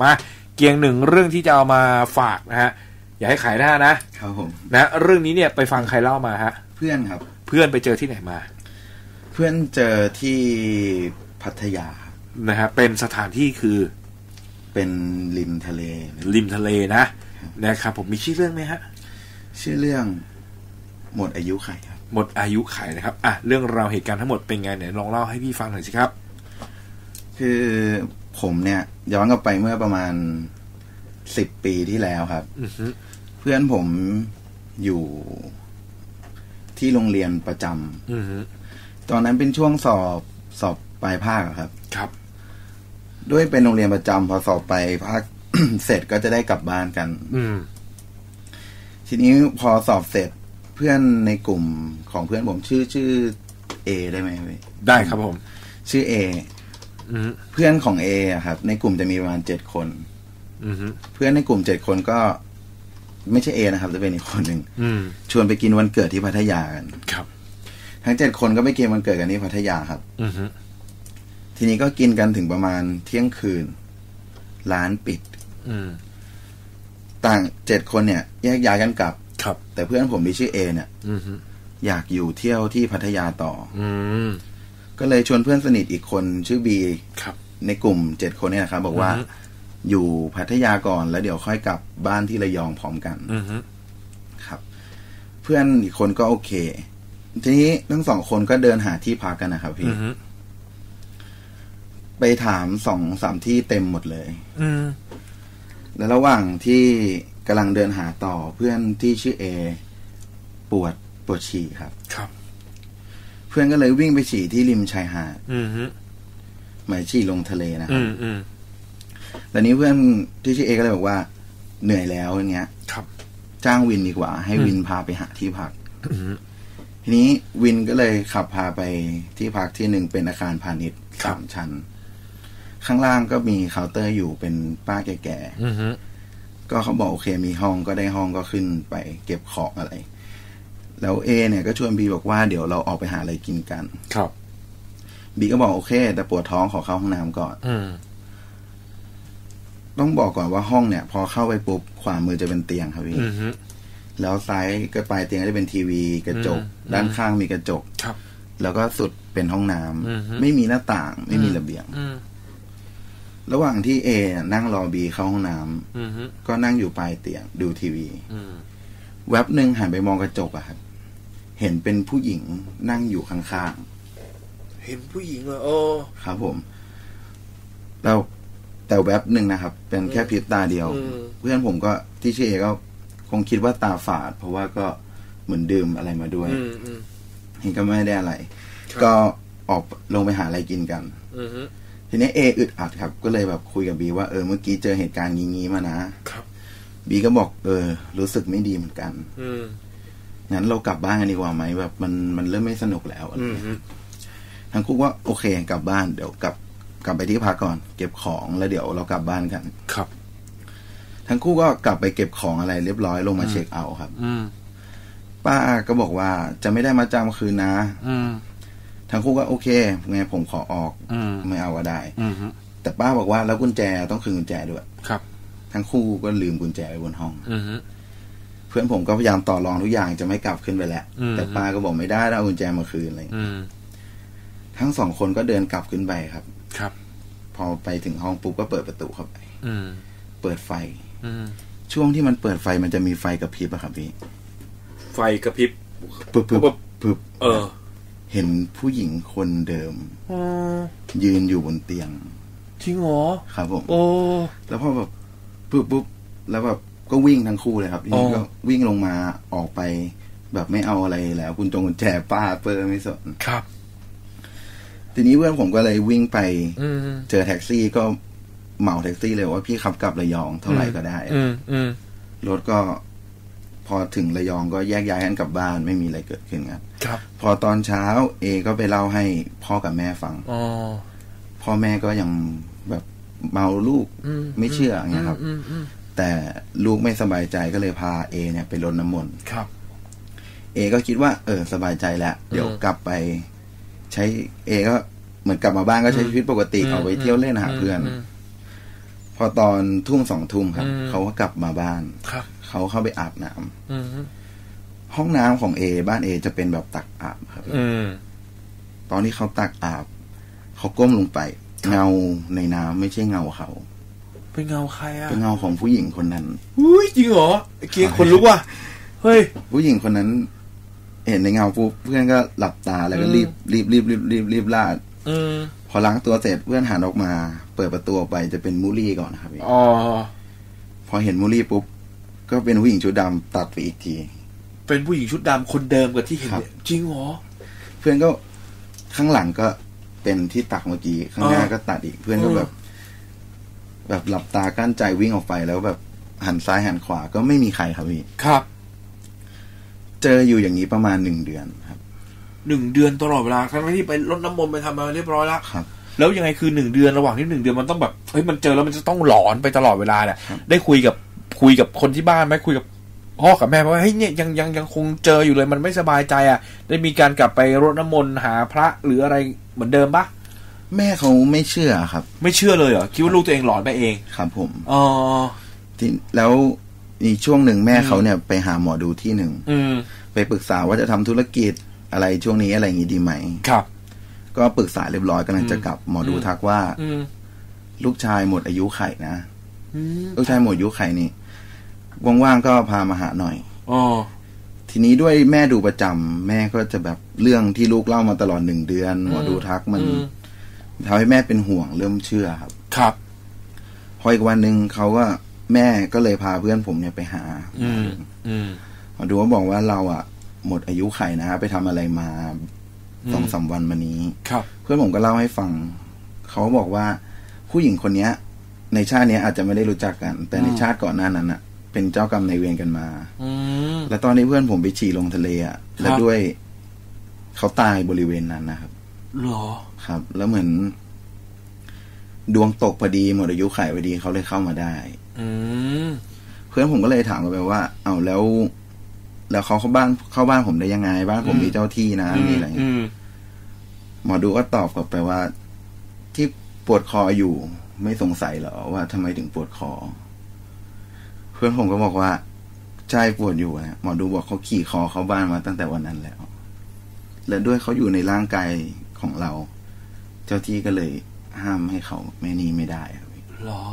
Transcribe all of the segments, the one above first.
มาเกียงหนึ่งเรื่องที่จะเอามาฝากนะฮะอย่าให้ขายหน้านะครับผมนะเรื่องนี้เนี่ยไปฟังใครเล่ามาฮะ เพื่อนครับ เพื่อนไปเจอที่ไหนมา เพื่อนเจอที่พัทยานะฮะเป็นสถานที่คือ เป็นริมทะเล ริมทะเลนะนะครับผมมีชื่อเรื่องไหมฮะ ชื่อเรื่องหมดอายุไขครับ หมดอายุไขนะครับ อะเรื่องราวเหตุการณ์ทั้งหมดเป็นไงไหนลองเล่าให้พี่ฟังหน่อยสิครับ คือ ผมเนี่ย ย้อนกลับไปเมื่อประมาณสิบปีที่แล้วครับอือฮึเพื่อนผมอยู่ที่โรงเรียนประจำอือฮึตอนนั้นเป็นช่วงสอบสอบปลายภาคอะครับ ครับ ด้วยเป็นโรงเรียนประจำพอสอบไปภาคเสร็จก็จะได้กลับบ้านกัน อืมทีนี้พอสอบเสร็จเพื่อนในกลุ่มของเพื่อนผมชื่อชื่อเอได้ไหมพี่ได้ครับผม ชื่อเออืม เพื่อนของเออะครับ ในกลุ่มจะมีประมาณเจ็ดคนอืมเพื่อนในกลุ่มเจ็ดคนก็ไม่ใช่เอนะครับ จะเป็นอีกคนหนึ่งอืมชวนไปกินวันเกิดที่พัทยากันครับ ทั้งเจ็ดคนก็ไปกินวันเกิดกันที่พัทยาครับอืมทีนี้ก็กินกันถึงประมาณเที่ยงคืน ร้านปิดอืมต่างเจ็ดคนเนี่ย แยกย้ายกันกลับ ครับ แต่เพื่อนผมที่ชื่อเอเนี่ยอืมอยากอยู่เที่ยวที่พัทยาต่ออืม ก็เลยชวนเพื่อนสนิทอีกคนชื่อบีครับ ในกลุ่มเจ็ดคนเนี่ยนะครับ บอกว่าอือฮึอยู่พัทยาก่อนแล้วเดี๋ยวค่อยกลับบ้านที่ระยองพร้อมกันอืมครับ เพื่อนอีกคนก็โอเค ทีนี้ทั้งสองคนก็เดินหาที่พักกันนะครับอืพี่มไปถามสองสามที่เต็มหมดเลยอืมแล้วระหว่างที่กำลังเดินหาต่อเพื่อนที่ชื่อเอ ปวดปวดฉี่ครับ ครับ เพื่อนก็เลยวิ่งไปฉี่ที่ริมชายหาดอืมหมายฉี่ลงทะเลนะคอืรับมอืมแต่นี้เพื่อนที่ชื่อเอก็เลยบอกว่า เหนื่อยแล้วอย่างเงี้ย ครับ จ้างวินดีกว่า ให้อืมวินพาไปหาที่พักอืมทีนี้วินก็เลยขับพาไปที่พักที่หนึ่งเป็นอาคารพาณิชย์สามชั้น ข้างล่างก็มีเคาน์เตอร์อยู่เป็นป้าแก่อืมๆก็เขาบอกโอเคมีห้องก็ได้ห้องก็ขึ้นไปเก็บของอะไร แล้วเอเนี่ยก็ชวนบีบอกว่าเดี๋ยวเราออกไปหาอะไรกินกัน ครับบีก็บอกโอเค แต่ปวดท้องขอเข้าห้องน้ำก่อนอืมต้องบอกก่อนว่าห้องเนี่ย พอเข้าไปปุ๊บขวามือจะเป็นเตียงครับพี่อืมแล้วซ้ายก็ปลายเตียงก็จะเป็นทีวีกระจกอืมด้านข้างมีกระจกครับ แล้วก็สุดเป็นห้องน้ำอือฮึไม่มีหน้าต่าง ไม่มีระเบียงอืมระหว่างที่เอนั่งรอบีเข้าห้องน้ำอืมก็นั่งอยู่ปลายเตียงดูทีวีอืมแวบหนึ่งหันไปมองกระจกอะครับ เห็นเป็นผู้หญิงนั่งอยู่ข้างเห็นผู้หญิงเหรอโอ้ๆครับผมแล้วแต่แวบหนึ่งนะครับ เป็นแค่พริบตาเดียวอืมเพื่อนผมก็ที่ชื่อเอก็คงคิดว่าตาฝาด เพราะว่าก็เหมือนดื่มอะไรมาด้วยอืมอืมเห็นก็ไม่ได้อะไรครับก็ออกลงไปหาอะไรกินกันอืมทีนี้เออึดอัดครับ ก็เลยแบบคุยกับบีว่าเออเมื่อกี้เจอเหตุการณ์งี้ๆมานะครับ บีก็บอกเออ รู้สึกไม่ดีเหมือนกัน อืม งั้นเรากลับบ้านกันดีกว่าไหมแบบมันมันเริ่มไม่สนุกแล้วอะไรอืมเงี้ยทั้งคู่ว่าโอเคกลับบ้านเดี๋ยวกลับกลับไปที่พักก่อน เก็บของแล้วเดี๋ยวเรากลับบ้านกัน ครับ ทั้งคู่ก็กลับไปเก็บของอะไรเรียบร้อยลงมาเช็คเอาท์ครับอืมป้าก็บอกว่าจะไม่ได้มาจำคืนนะอืมทั้งคู่ก็โอเคไงผมขอออกอืมไม่เอาก็ได้อืมแต่ป้าบอกว่าแล้วกุญแจต้องคืนกุญแจด้วย ครับ ทั้งคู่ก็ลืมกุญแจไว้บนห้อง อืม เพื่อนผมก็พยายามต่อรองทุกอย่างจะไม่กลับขึ้นไปแล้วอืมแต่ป้าก็บอกไม่ได้ต้องเอากุญแจมาคืนอะไรอย่างเงี้ยอืมทั้งสองคนก็เดินกลับขึ้นไปครับ ครับ พอไปถึงห้องปุ๊บก็เปิดประตูเข้าไปอืมเปิดไฟอืมช่วงที่มันเปิดไฟมันจะมีไฟกระพริบอะครับพี่ไฟกระพริบปึ๊บปึ๊บปึ๊บปึ๊บเออ เห็นผู้หญิงคนเดิมอ๋อยืนอยู่บนเตียงจริงเหรอครับผมโอ้แล้วพอแบบปึ๊บปุ๊บแล้วแบบ ก็วิ่งทั้งคู่เลยครับทีนี้อ๋อก็วิ่งลงมาออกไป แบบไม่เอาอะไรแล้วคุณจงกุญแจป้าเปิดไม่สนครับ ทีนี้เพื่อนผมก็เลยวิ่งไปอืมเจอแท็กซี่ก็เหมาแท็กซี่เลยว่าพี่ขับกลับระยองเท่าไหร่ก็ได้อืมอืมรถก็พอถึงระยองก็แยกย้ายกันกลับบ้านไม่มีอะไรเกิดขึ้นครับ ครับ พอตอนเช้า เอก็ไปเล่าให้พ่อกับแม่ฟังอ๋อพ่อแม่ก็ยังแบบเมาลูกอืมไม่เชื่ออย่างเงี้ยครับอืมอืม แต่ลูกไม่สบายใจก็เลยพาเอเนี่ยไปรดน้ำมนต์ครับ เอก็คิดว่า เออ สบายใจแล้ว เดี๋ยวกลับไป ใช้เอก็เหมือนกลับมาบ้านก็ใช้ชีวิตปกติออกไปเที่ยวเล่นหาเพื่อนมพอพอตอนทุ่มสองทุ่มครับอืมเขาก็กลับมาบ้านครับเขาเข้าไปอาบน้ำอืมห้องน้ำของเอ บ้านเอจะเป็นแบบตักอาบครับอืมตอนที่เขาตักอาบ เขาก้มลงไป เงาในน้ำไม่ใช่เงาเขา เป็นเงาใครอะเป็นเงาของผู้หญิงคนนั้นอุ้ยจริงเหรอไอ้เกียร์คนลุกว่ะเฮ้ย ผู้หญิงคนนั้น เห็นในเงาปุ๊บเพื่อนก็หลับตาแล้วก็อืมรีบรีบรีบรีบรีบรีบลาดอืมพอล้างตัวเสร็จเพื่อนหันออกมา เปิดประตูออกไปจะเป็นมูลี่ก่อนนะครับพี่อ๋อพอเห็นมูลี่ปุ๊บก็เป็นผู้หญิงชุดดำตัดไปอีกที เป็นผู้หญิงชุดดำคนเดิมกับที่เห็นครับเนี่ยจริงเหรอเพื่อนก็ข้างหลังก็เป็นที่ตักเมื่อกี้ข้างหน้าอ๋อก็ตัดอีกเพื่อนก็อืมแบบ แบบหลับตากั้นใจวิ่งออกไปแล้วแบบหันซ้ายหันขวาก็ไม่มีใครครับพี่ครับ เจออยู่อย่างนี้ประมาณหนึ่งเดือนครับหนึ่งเดือนตลอดเวลาทั้งที่ไปรดน้ำมนต์ไปทำมาเรียบร้อยแล้วครับ แล้วยังไงคือหนึ่งเดือนระหว่างที่หนึ่งเดือนมันต้องแบบเฮ้ยมันเจอแล้วมันจะต้องหลอนไปตลอดเวลาเนี่ยครับได้คุยกับคุยกับคนที่บ้านไหมคุยกับพ่อกับแม่ไหมว่าเฮ้ยเนี่ยยังยังยังคงเจออยู่เลยมันไม่สบายใจอะ ได้มีการกลับไปรดน้ำมนต์หาพระหรืออะไรเหมือนเดิมปะ แม่เขาไม่เชื่อครับ ไม่เชื่อเลยเหรอคิดว่าลูกตัวเองหลอนไปเองครับผมอ๋อที่แล้วอีกช่วงหนึ่งแม่เขาเนี่ยไปหาหมอดูที่หนึ่งอืมไปปรึกษาว่าจะทำธุรกิจอะไรช่วงนี้อะไรอย่างนี้ดีไหมครับ ก็ปรึกษาเรียบร้อยกำลังจะกลับหมอดูอืมทักว่าอืมลูกชายหมดอายุไขนะอืมลูกชายหมดอายุไขนี่ว่างๆก็พามาหาหน่อยอ๋อทีนี้ด้วยแม่ดูประจำแม่ก็จะแบบเรื่องที่ลูกเล่ามาตลอดหนึ่งเดือน หมอดูทักมันอื ทำให้แม่เป็นห่วงเริ่มเชื่อครับ ครับพออีกวันหนึ่งเขาก็แม่ก็เลยพาเพื่อนผมเนี่ยไปหา อืม อืมหมอดูก็บอกว่าเราอะ หมดอายุไขนะไปทำอะไรมาอืมสองสามวันมานี้ ครับ เพื่อนผมก็เล่าให้ฟัง เขาบอกว่าผู้หญิงคนเนี้ย ในชาติเนี้ยอาจจะไม่ได้รู้จักกัน แต่ในอืมชาติก่อนหน้านั้นอะ เป็นเจ้ากรรมในายเวรกันมาอืมแล้วตอนนี้เพื่อนผมไปฉี่ลงทะเลอะแล้วด้วยเขาตายบริเวณนั้นนะครับเหรอครับ แล้วเหมือน ดวงตกพอดีหมดอายุไขพอดีเขาเลยเข้ามาได้ อืมเพื่อนผมก็เลยถามกลันไปว่า เอาแล้ว แล้วเขาเข้าบ้านเข้าบ้านผมได้ยังไง บ้านผมอืมมีเจ้าที่นะมีอะไรอืมหมอดูก็ตอบกลับไปว่า ที่ปวดคออยู่ไม่สงสัยเหรอว่าทำไมถึงปวดคอ เพื่อนผมก็บอกว่าใช่ปวดอยู่นะหมอดูบอกเขาขี่คอเข้าบ้านมาตั้งแต่วันนั้นแล้ว และด้วยเขาอยู่ในร่างกาย ของเรา เจ้าที่ก็เลยห้ามให้เขาไม่หนีไม่ได้ครับเหรอ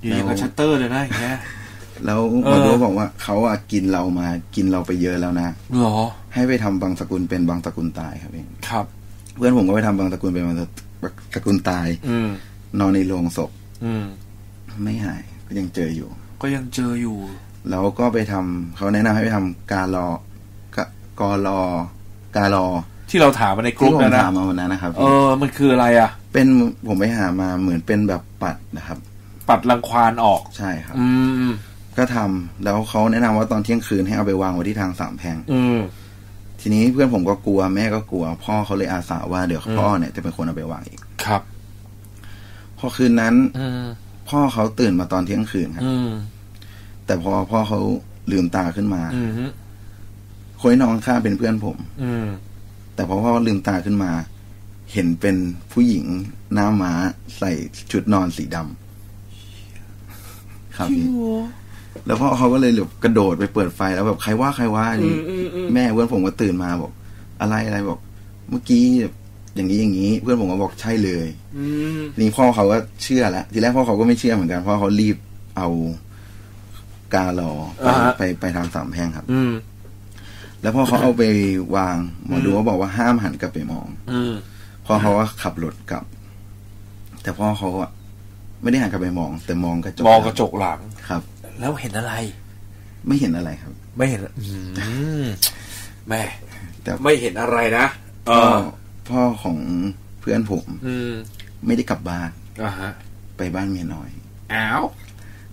อยู่อย่างกับชัตเตอร์เลยนะอย่างเงี้ยแล้วหเอมออดูบอกว่าเขาอะกินเรามากินเราไปเยอะแล้วนะเหรอ ให้ไปทำบางสกุลเป็นบางสกุลตายครับเองครับ เพื่อนผมก็ไปทำบางสกุลเป็นบางสกุลตาย อืมนอนในโรงศพ อืมไม่หายก็ยังเจออยู่ ก็ยังเจออยู่ แล้วก็ไปทำเขาแนะนำให้ไปทำการรอกะกอรอกาลอ ที่เราถามมาในกที่ลุ่มผมนะนะถามมาวันนั้นนะครับเออมันคืออะไรอะ เป็นผมไปหามาเหมือนเป็นแบบปัดนะครับ ปัดรังควานออกใช่ครับ อืมก็ทำแล้วเขาแนะนำว่าตอนเที่ยงคืนให้เอาไปวางไว้ที่ทางสามแพร่งอืมทีนี้เพื่อนผมก็กลัวแม่ก็กลัว พ่อเขาเลยอาสาว่าเดี๋ยวอืมพ่อเนี่ยจะเป็นคนเอาไปวางอีกครับ พอคืนนั้นอืมพ่อเขาตื่นมาตอนเที่ยงคืนครับอืมแต่พอพ่อเขาลืมตาขึ้นมาอืมคนที่นอนข้างเป็นเพื่อนผม อืม แต่พอพ่อลืมตาขึ้นมา เห็นเป็นผู้หญิงหน้าม้าใส่ชุดนอนสีดำครับพี่แล้วพ่อเขาก็เลยแบบกระโดดไปเปิดไฟแล้วแบบใครว่าใครว่าอืมอืมอืมแม่เพื่อนผมก็ตื่นมาบอก อะไรอะไรบอก เมื่อกี้อย่างนี้อย่างนี้ เพื่อนผมก็บอกใช่เลยอืมทีนี้พ่อเขาก็เชื่อแล้วทีแรกพ่อเขาก็ไม่เชื่อเหมือนกันเพราะเขารีบเอากาลอไปอ่าฮะไปไปทางสามแพร่งครับอืม แล้วพอเขาเอาไปวางหมอดูก็บอกว่าห้ามหันกลับไปมองอืมพอเขาก็ขับรถกลับ แต่พ่อเขาอะไม่ได้หันกลับไปมอง แต่มองกระจกมองกระจกหลังครับ แล้วเห็นอะไร ไม่เห็นอะไรครับ ไม่เห็นอืมแม่แต่ไม่เห็นอะไรนะเอพ่ออพ่อของเพื่อนผม อืมไม่ได้กลับบ้านอ่าฮะ ไปบ้านเมียน้อยอ้าว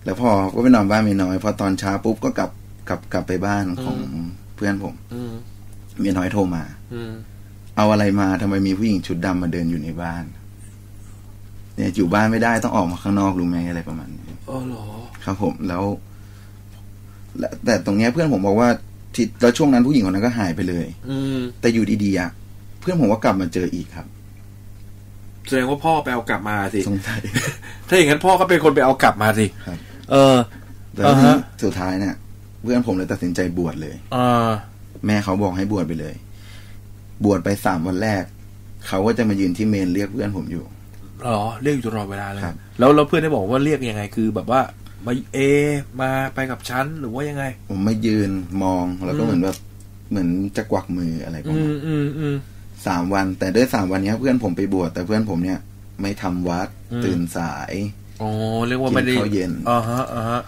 แล้วพอก็ไปนอนบ้านเมียน้อยพอตอนเช้าปุ๊บก็กลับกลับกลับไปบ้านของ เพื่อนผมอืมเมียน้อยโทรมาอืมเอาอะไรมาทำไมมีผู้หญิงชุดดำมาเดินอยู่ในบ้าน เนี่ยอยู่บ้านไม่ได้ต้องออกมาข้างนอกรู้ไหมอะไรประมาณนี้เออเหรอครับผมแล้วและแต่ตรงเนี้ยเพื่อนผมบอกว่าที่แล้วช่วงนั้นผู้หญิงคนนั้นก็หายไปเลย อืมแต่อยู่ดีๆอะเพื่อนผมก็กลับมาเจออีกครับแสดงว่าพ่อไปเอากลับมาสิสงสัยถ้าอย่างนั้นพ่อก็เป็นคนไปเอากลับมาสิครับ เออแต่อ่าทีฮะนี้สุดท้ายเนี่ยเพื่อนผมเลยตัดสินใจบวชเลยอ่าแม่เขาบอกให้บวชไปเลย บวชไปสามวันแรก เขาก็จะมายืนที่เมนเรียกเพื่อนผมอยู่อ๋อเรียกอยู่ตลอดเวลาเลยครับแล้วแล้วเพื่อนได้บอกว่าเรียกยังไงคือ แบบว่ามาเอ มาไปกับฉันหรือว่ายังไง ผมมายืนมองแล้วก็อืมเหมือนแบบเหมือนจะกวักมืออะไรประอืมาณมอืมอืมสามวัน แต่ด้วยสามวันเนี้ยเพื่อนผมไปบวชแต่เพื่อนผมเนี่ย ไม่ทำวัดอืมตื่นสายอ๋อเรียกว่าไม่ได้กินข้าวเย็นอ่าฮะอ่าฮะ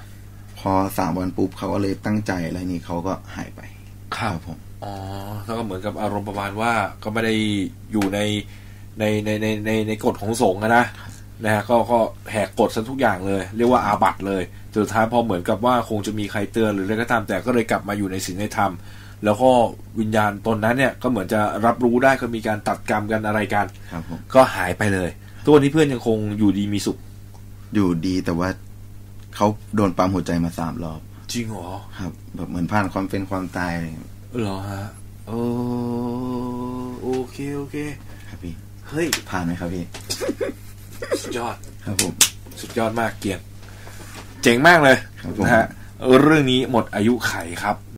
พอสามวันปุ๊บเขาก็เลยตั้งใจอะไรนี่เขาก็หายไปครับผมอ๋อแล้วก็เหมือนกับอารมณ์ประมาณว่าก็ไม่ได้อยู่ในในในในในในกฎของสงฆ์อะนะนะฮะก็ก็แหกกฎซะทุกอย่างเลย เรียกว่าอาบัติเลยสุดท้ายพอเหมือนกับว่าคงจะมีใครเตือนหรืออะไรก็ตามแต่ก็เลยกลับมาอยู่ในศีลในธรรม แล้วก็วิญญาณตนนั้นเนี่ยก็เหมือนจะรับรู้ได้ก็มีการตัดกรรมกันอะไรกันครับผมก็หายไปเลย ตัวนนี้เพื่อนยังคงอยู่ดีมีสุข อยู่ดีแต่ว่า เขาโดนปั๊มหัวใจมาสามรอบ จริงเหรอ ครับ แบบเหมือนผ่านความเป็นความตายอะไรอย่างเงี้ยเหรอฮะเออโอเคโอเค ครับพี่ เฮ้ย ผ่านไหมครับพี่ สุดยอด ครับผม สุดยอดมากเกียรติเจ๋งมากเลยครับผม นะฮะเรื่องนี้หมดอายุไขครับ